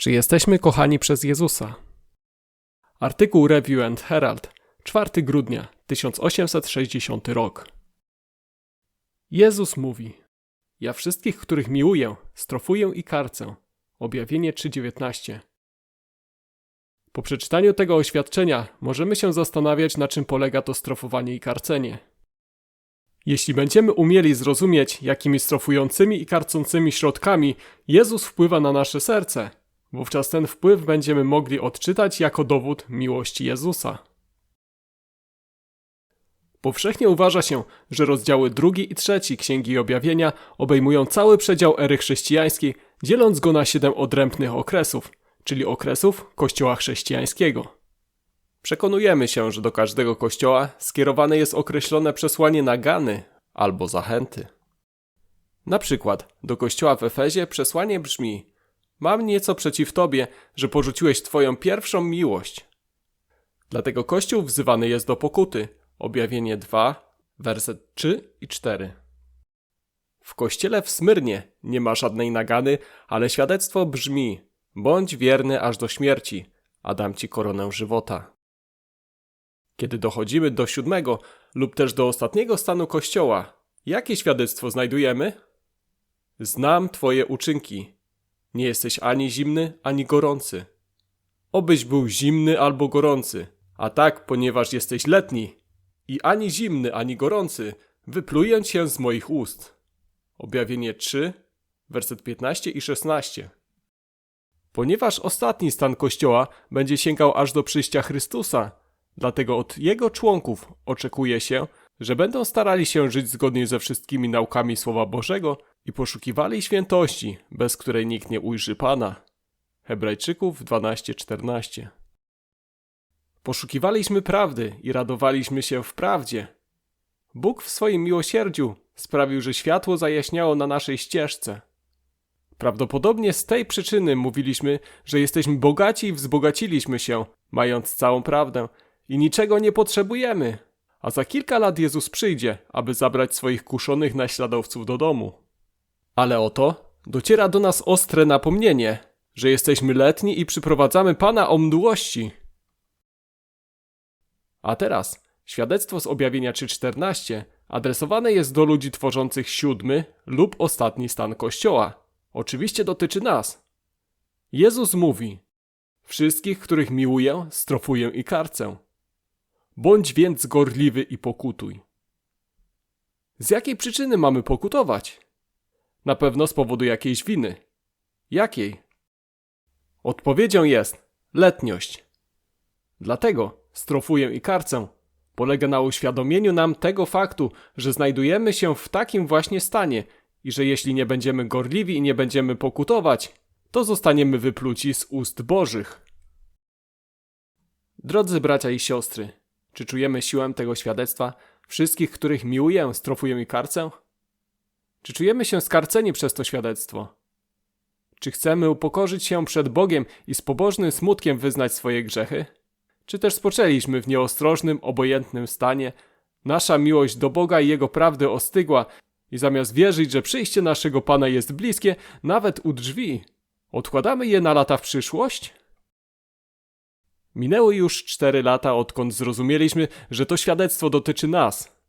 Czy jesteśmy kochani przez Jezusa? Artykuł Review and Herald, 4 grudnia 1860 rok. Jezus mówi: Ja wszystkich, których miłuję, strofuję i karcę. Objawienie 3:19. Po przeczytaniu tego oświadczenia możemy się zastanawiać, na czym polega to strofowanie i karcenie. Jeśli będziemy umieli zrozumieć, jakimi strofującymi i karcącymi środkami Jezus wpływa na nasze serce, wówczas ten wpływ będziemy mogli odczytać jako dowód miłości Jezusa. Powszechnie uważa się, że rozdziały drugi i trzeci Księgi Objawienia obejmują cały przedział ery chrześcijańskiej, dzieląc go na siedem odrębnych okresów, czyli okresów Kościoła chrześcijańskiego. Przekonujemy się, że do każdego kościoła skierowane jest określone przesłanie nagany albo zachęty. Na przykład do kościoła w Efezie przesłanie brzmi: Mam nieco przeciw tobie, że porzuciłeś twoją pierwszą miłość. Dlatego kościół wzywany jest do pokuty. Objawienie 2, werset 3 i 4. W kościele w Smyrnie nie ma żadnej nagany, ale świadectwo brzmi: Bądź wierny aż do śmierci, a dam ci koronę żywota. Kiedy dochodzimy do siódmego lub też do ostatniego stanu kościoła, jakie świadectwo znajdujemy? Znam twoje uczynki. Nie jesteś ani zimny, ani gorący. Obyś był zimny albo gorący, a tak, ponieważ jesteś letni i ani zimny, ani gorący, wypluję cię z moich ust. Objawienie 3, werset 15 i 16. Ponieważ ostatni stan Kościoła będzie sięgał aż do przyjścia Chrystusa, dlatego od jego członków oczekuje się, że będą starali się żyć zgodnie ze wszystkimi naukami Słowa Bożego i poszukiwali świętości, bez której nikt nie ujrzy Pana. Hebrajczyków 12:14. Poszukiwaliśmy prawdy i radowaliśmy się w prawdzie. Bóg w swoim miłosierdziu sprawił, że światło zajaśniało na naszej ścieżce. Prawdopodobnie z tej przyczyny mówiliśmy, że jesteśmy bogaci i wzbogaciliśmy się, mając całą prawdę i niczego nie potrzebujemy. A za kilka lat Jezus przyjdzie, aby zabrać swoich kuszonych naśladowców do domu. Ale oto dociera do nas ostre napomnienie, że jesteśmy letni i przyprowadzamy Pana o mdłości. A teraz świadectwo z objawienia 3.14 adresowane jest do ludzi tworzących siódmy lub ostatni stan Kościoła. Oczywiście dotyczy nas. Jezus mówi: Wszystkich, których miłuję, strofuję i karcę. Bądź więc gorliwy i pokutuj. Z jakiej przyczyny mamy pokutować? Na pewno z powodu jakiejś winy. Jakiej? Odpowiedzią jest letniość. Dlatego strofuję i karcę polega na uświadomieniu nam tego faktu, że znajdujemy się w takim właśnie stanie i że jeśli nie będziemy gorliwi i nie będziemy pokutować, to zostaniemy wypluci z ust Bożych. Drodzy bracia i siostry, czy czujemy siłę tego świadectwa wszystkich, których miłuję, strofuję i karcę? Czy czujemy się skarceni przez to świadectwo? Czy chcemy upokorzyć się przed Bogiem i z pobożnym smutkiem wyznać swoje grzechy? Czy też spoczęliśmy w nieostrożnym, obojętnym stanie? Nasza miłość do Boga i Jego prawdy ostygła i zamiast wierzyć, że przyjście naszego Pana jest bliskie, nawet u drzwi, odkładamy je na lata w przyszłość? Minęły już cztery lata, odkąd zrozumieliśmy, że to świadectwo dotyczy nas.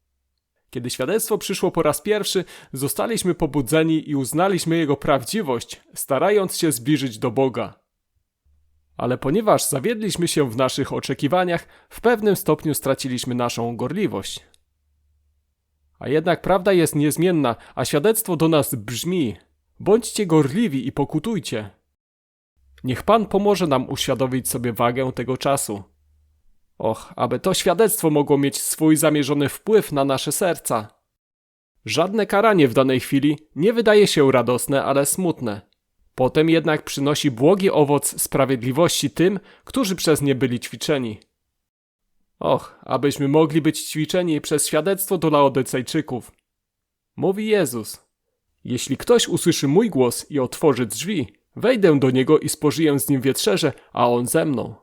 Kiedy świadectwo przyszło po raz pierwszy, zostaliśmy pobudzeni i uznaliśmy jego prawdziwość, starając się zbliżyć do Boga. Ale ponieważ zawiedliśmy się w naszych oczekiwaniach, w pewnym stopniu straciliśmy naszą gorliwość. A jednak prawda jest niezmienna, a świadectwo do nas brzmi: bądźcie gorliwi i pokutujcie. Niech Pan pomoże nam uświadomić sobie wagę tego czasu. Och, aby to świadectwo mogło mieć swój zamierzony wpływ na nasze serca. Żadne karanie w danej chwili nie wydaje się radosne, ale smutne. Potem jednak przynosi błogi owoc sprawiedliwości tym, którzy przez nie byli ćwiczeni. Och, abyśmy mogli być ćwiczeni przez świadectwo do Laodycejczyków. Mówi Jezus. Jeśli ktoś usłyszy mój głos i otworzy drzwi, wejdę do niego i spożyję z nim wieczerzę, a on ze mną.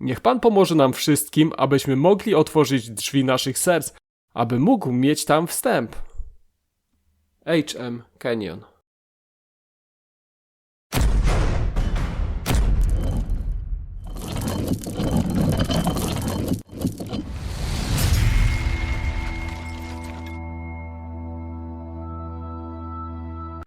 Niech Pan pomoże nam wszystkim, abyśmy mogli otworzyć drzwi naszych serc, aby mógł mieć tam wstęp. H.M. Kenyon